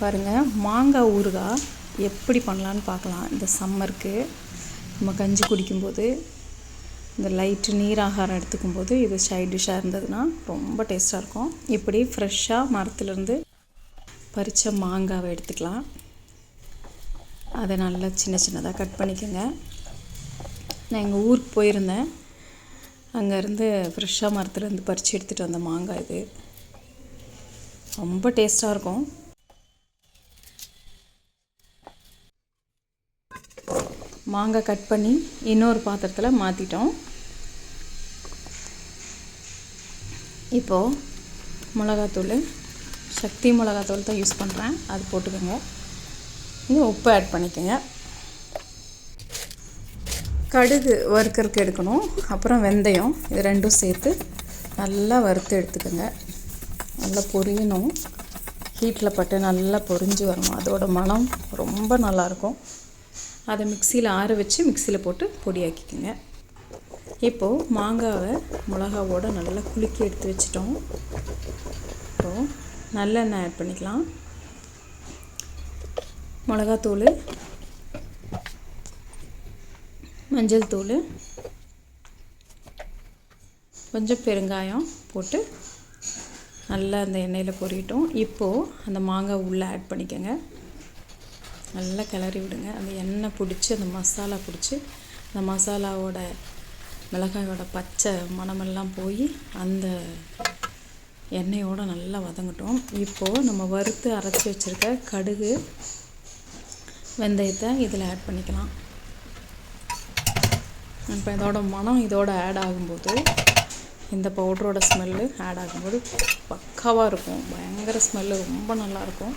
பாருங்கள் மாங்காய் ஊறுகாய் எப்படி பண்ணலான்னு பார்க்கலாம். இந்த சம்மருக்கு நம்ம கஞ்சி குடிக்கும்போது இந்த லைட்டு நீராகாரம் எடுத்துக்கும்போது இது சைட் டிஷ்ஷாக இருந்ததுன்னா ரொம்ப டேஸ்ட்டாக இருக்கும். இப்படி ஃப்ரெஷ்ஷாக மரத்துலேருந்து பறித்த மாங்காவை எடுத்துக்கலாம். அதை நல்லா சின்ன சின்னதாக கட் பண்ணிக்கோங்க. நான் எங்கள் ஊருக்கு போயிருந்தேன். அங்கேருந்து ஃப்ரெஷ்ஷாக மரத்துலேருந்து பறித்து எடுத்துகிட்டு வந்த மாங்காய் இது. ரொம்ப டேஸ்ட்டாக இருக்கும். மாங்காய் கட் பண்ணி இன்னொரு பாத்திரத்தில் மாற்றிட்டோம் இப்போது மிளகாத்தூள் சக்தி மிளகாத்தூள் தான் யூஸ் பண்ணுறேன் அது போட்டுக்கோங்க. இது உப்பு ஆட் பண்ணிக்கோங்க. கடுகு வறுக்கிறதுக்கு எடுக்கணும். அப்புறம் வெந்தயம் இது ரெண்டும் சேர்த்து நல்லா வறுத்து எடுத்துக்கோங்க. நல்லா பொரியணும். ஹீட்டில் பட்டு நல்லா பொரிஞ்சு வரணும். அதோடய மனம் ரொம்ப நல்லாயிருக்கும் அதை மிக்சியில் ஆற வச்சு மிக்சியில் போட்டு பொடியாக்கிக்கோங்க. இப்போது மாங்காவை மிளகாவோட நல்லா குலுக்கி எடுத்து வச்சிட்டோம். இப்போது நல்லெண்ணெய் ஆட் பண்ணிக்கலாம். மிளகாத்தூள் மஞ்சள் தூள் கொஞ்சம் பெருங்காயம் போட்டு நல்லா அந்த எண்ணெயில் பொரியட்டும் இப்போது அந்த மாங்காய் உள்ளே ஆட் பண்ணிக்கோங்க. நல்லா கிளறி விடுங்க. அந்த எண்ணெய் பிடிச்சி அந்த மசாலா பிடிச்சி அந்த மசாலாவோட மிளகாயோட பச்சை மணமெல்லாம் போய் அந்த எண்ணெயோடு நல்லா வதங்கட்டும். இப்போது நம்ம வறுத்து அரைச்சி வச்சுருக்க கடுகு வெந்தயத்தை இதில் ஆட் பண்ணிக்கலாம். இப்போ இதோட மனம் இதோட ஆட் ஆகும்போது இந்த பவுடரோட ஸ்மெல்லு ஆட் ஆகும்போது பக்காவாக இருக்கும். பயங்கர ஸ்மெல்லு ரொம்ப நல்லாயிருக்கும்